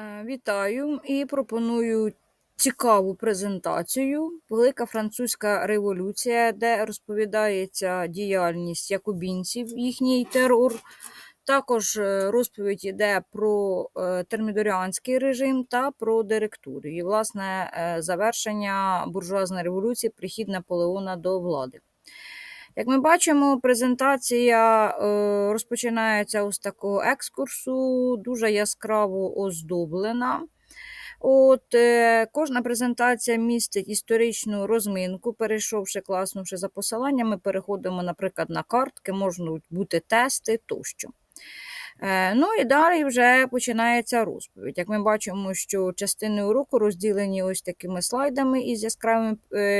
Е, Вітаю і пропоную цікаву презентацію Велика Французька революція, де розповідається діяльність якубінців, їхній терор. Також е, розповідь йде про е, термідоріанський режим та про директуру. І, власне, завершення буржуазної революції, прихід Наполеона до влади. Як ми бачимо, презентація е, розпочинається ось такого екскурсу, дуже яскраво оздоблена. От, е, Кожна презентація містить історичну розминку. Перейшовши, класнувши за посиланнями, переходимо, наприклад, на картки, можуть бути тести тощо. Е, Ну і далі вже починається розповідь. Як ми бачимо, що частини уроку розділені ось такими слайдами із яскравими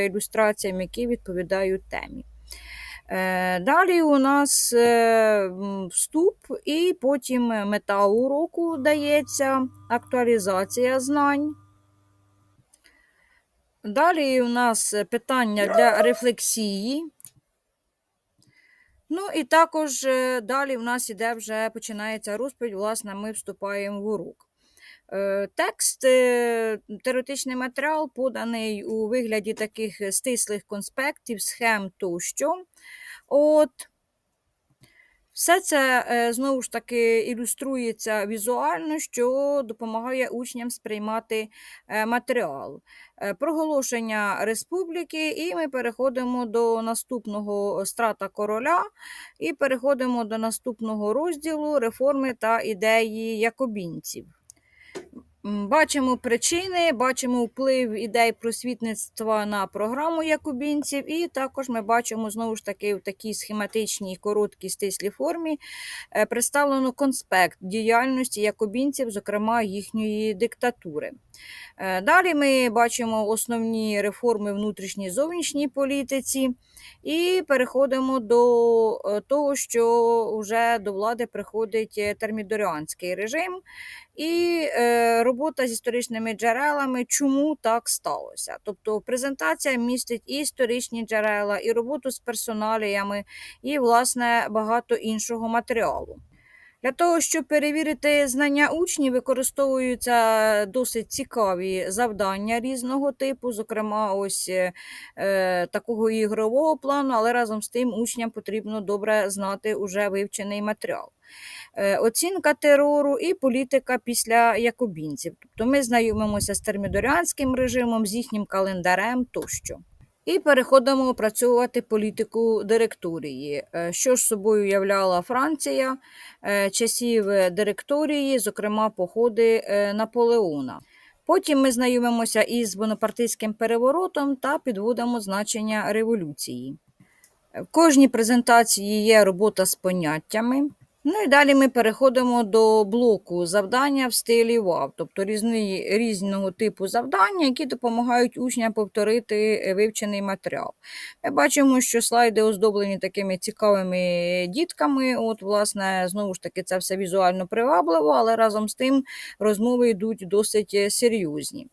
ілюстраціями, які відповідають темі. Е, Далі у нас е, вступ, і потім мета уроку дається, актуалізація знань. Далі у нас питання для рефлексії. Ну і також е, далі у нас іде вже починається розповідь, власне, ми вступаємо в урок. Текст, теоретичний матеріал поданий у вигляді таких стислих конспектів, схем тощо. От. Все це е, знову ж таки ілюструється візуально, що допомагає учням сприймати е, матеріал. Е, Проголошення республіки, і ми переходимо до наступного страта короля, і переходимо до наступного розділу реформи та ідеї якобінців. Бачимо причини, бачимо вплив ідей просвітництва на програму якубінців, і також ми бачимо знову ж таки в такій схематичній, короткій стислій формі е, представлено конспект діяльності якубінців, зокрема їхньої диктатури. Е, Далі ми бачимо основні реформи внутрішній зовнішній політиці, і переходимо до е, того, що вже до влади приходить термідоріанський режим. І робота з історичними джерелами, чому так сталося. Тобто презентація містить і історичні джерела, і роботу з персоналіями, і, власне, багато іншого матеріалу. Для того, щоб перевірити знання учнів, використовуються досить цікаві завдання різного типу, зокрема, ось е, е, такого ігрового плану, але разом з тим учням потрібно добре знати уже вивчений матеріал. Е, Оцінка терору і політика після якобінців. Тобто ми знайомимося з термідоріанським режимом, з їхнім календарем тощо. І переходимо опрацьовувати політику директорії. Е, Що ж собою являла Франція е, часів е, директорії, зокрема походи Наполеона. Потім ми знайомимося із бонапартистським переворотом та підводимо значення революції. В кожній презентації є робота з поняттями. Ну і далі ми переходимо до блоку завдання в стилі ВАВ, тобто різні, різного типу завдання, які допомагають учням повторити е, вивчений матеріал. Ми бачимо, що слайди оздоблені такими цікавими дітками. От, власне, знову ж таки, це все візуально привабливо, але разом з тим розмови йдуть досить е, серйозні.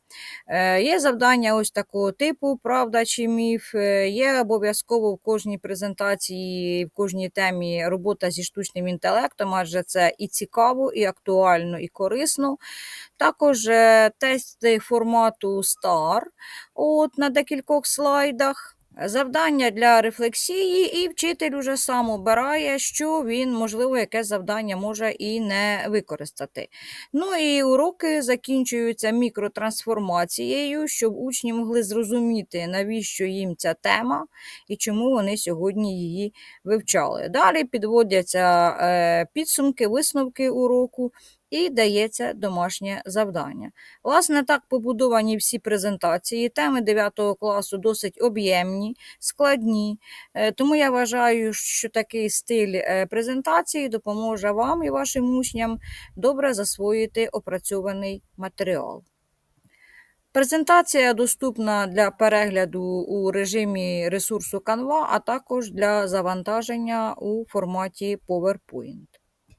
Е, Є завдання ось такого типу, правда чи міф. Е, Є обов'язково в кожній презентації, в кожній темі робота зі штучним інтелектом, адже це і цікаво, і актуально, і корисно. Також е, тести формату STAR от, на декількох слайдах. Завдання для рефлексії, і вчитель уже сам обирає, що він, можливо, яке завдання може і не використати. Ну і уроки закінчуються мікротрансформацією, щоб учні могли зрозуміти, навіщо їм ця тема і чому вони сьогодні її вивчали. Далі підводяться е, підсумки, висновки уроку. І дається домашнє завдання. Власне, так побудовані всі презентації. Теми 9 класу досить об'ємні, складні. Е, Тому я вважаю, що такий стиль е, презентації допоможе вам і вашим учням добре засвоїти опрацьований матеріал. Презентація доступна для перегляду у режимі ресурсу Canva, а також для завантаження у форматі PowerPoint.